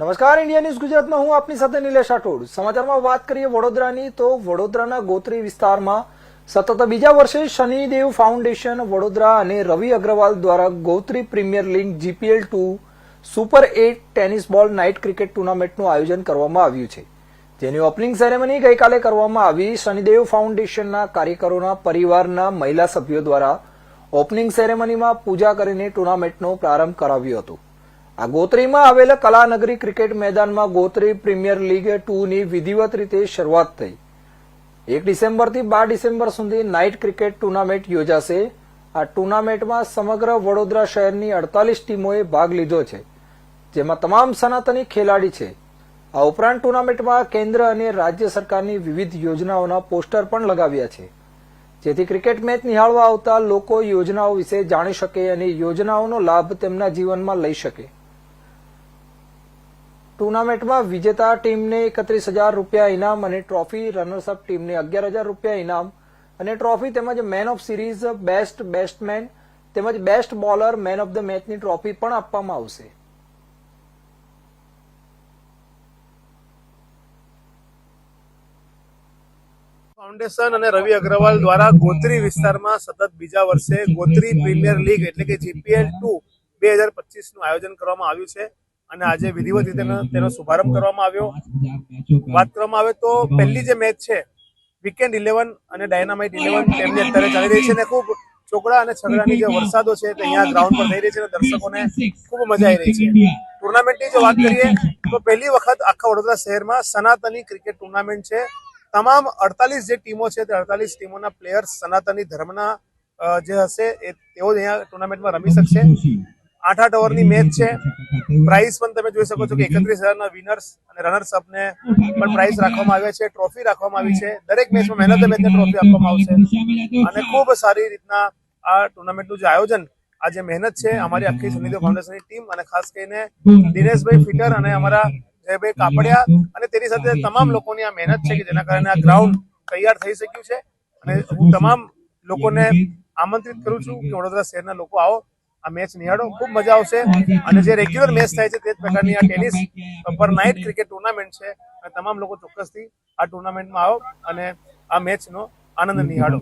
નમસ્કાર, India news ગુજરાતમાં હું આપની સાથે નિલેશ રાઠોડ. સમાચારમાં વાત કરીએ વડોદરાની, તો વડોદરાના ગોત્રી વિસ્તારમાં સતત બીજા વર્ષે શનિદેવ ફાઉન્ડેશન વડોદરા અને રવિ અગ્રવાલ દ્વારા Gotri premier league GPL two super eight tennis ball night cricket ટુર્નામેન્ટનું આયોજન કરવામાં આવ્યું છે. જેની ઓપનિંગ સેરેમની ગઈકાલે કરવામાં આવી. શનિદેવ ફાઉન્ડેશનના કાર્યકરોના પરિવારના મહિલા સભ્યો દ્વારા ઓપનિંગ સેરેમનીમાં પૂજા કરીને ટુર્નામેન્ટનો પ્રારંભ કરાવ્યો હતો. આ ગોત્રીમાં આવેલા કલાનગરી ક્રિકેટ મેદાનમાં ગોત્રી પ્રીમિયર લીગ ટુ ની વિધિવત રીતે શરૂઆત થઈ. એક ડિસેમ્બરથી બાર ડિસેમ્બર સુધી નાઇટ ક્રિકેટ ટુર્નામેન્ટ યોજાશે. આ ટુર્નામેન્ટમાં સમગ્ર વડોદરા શહેરની અડતાલીસ ટીમોએ ભાગ લીધો છે, જેમાં તમામ સનાતની ખેલાડી છે. આ ઉપરાંત ટુર્નામેન્ટમાં કેન્દ્ર અને રાજ્ય સરકારની વિવિધ યોજનાઓના પોસ્ટર પણ લગાવ્યા છે. જેથી ક્રિકેટ મેચ નિહાળવા આવતા લોકો યોજનાઓ વિશે જાણી શકે અને યોજનાઓનો લાભ તેમના જીવનમાં લઈ શકે. ટુર્નામેન્ટમાં વિજેતા ટીમને એકત્રીસ હજાર રૂપિયા ઇનામ અને ટ્રોફી રનર્સઅપ ટીમને અગિયાર હજાર રૂપિયા ઇનામ અને ટ્રોફી તેમજ man of series best batsman તેમજ best bowler man of the મેચની ટ્રોફી પણ આપવામાં આવશે. ફાઉન્ડેશન અને રવિ અગ્રવાલ દ્વારા ગોત્રી વિસ્તારમાં સતત બીજા વર્ષે ગોત્રી પ્રીમિયર લીગ એટલે કે જીપીએલ ટુ બે હજાર પચીસનું આયોજન કરવામાં આવ્યું છે. અને આજે વિધિવત રીતે તેનો- શુભારંભ કરવામાં આવ્યો. વાત કરવામાં આવે તો પહેલી જે મેચ છે વીકેન્ડ ઇલેવન અને ડાયનામાઇટ ઇલેવન તેમની અત્યારે ચાલી રહી છે અને ખૂબ ચોકડા અને છગડાની જે વરસાદો છે તે અહીંયા ગ્રાઉન્ડ પર થઈ રહી છે અને દર્શકોને ખૂબ મજા આવી રહી છે. ટુર્નામેન્ટની જો વાત કરીએ, તો પહેલી વખત આખા વડોદરા શહેરમાં સનાતની ક્રિકેટ ટુર્નામેન્ટ છે. તમામ અડતાલીસ જે ટીમો છે તે અડતાલીસ ટીમોના પ્લેયર્સ સનાતની ધર્મના જે હશે એ તેઓ જ અહીંયા ટુર્નામેન્ટમાં રમી શકશે. આઠ આઠ ઓવરની મેચ છે. પ્રાઇઝ પણ તમે જોઈ શકો છો કે એકત્રીસ હજારના વિનર્સ અને રનર્સ અપને પણ પ્રાઇઝ રાખવામાં આવ્યા છે. ટ્રોફી રાખવામાં આવી છે. દરેક મેચમાં મહેનત મેચને ટ્રોફી આપવામાં આવશે. અને ખૂબ સારી રીતના આ ટુર્નામેન્ટનું જે આયોજન આ જે મહેનત છે અમારી આખી સુનિધિ ફાઉન્ડેશનની ટીમ અને ખાસ કરીને દિનેશભાઈ ફિટર અને અમારા જયભાઈ કાપડિયા અને તેની સાથે તમામ લોકોની આ મહેનત છે કે જેના કારણે આ ગ્રાઉન્ડ તૈયાર થઈ શક્યું છે. અને હું તમામ લોકોને આમંત્રિત કરું છું કે વડોદરા શહેરના લોકો આવો. આ મેચ નિહાળો, ખૂબ મજા આવશે. અને જે રેગ્યુલર મેચ થાય છે તે જ પ્રકારની આ ટેનિસ પર નાઇટ ક્રિકેટ ટુર્નામેન્ટ છે. તમામ લોકો ચોક્કસથી આ ટુર્નામેન્ટમાં આવો અને આ મેચનો આનંદ નિહાળો.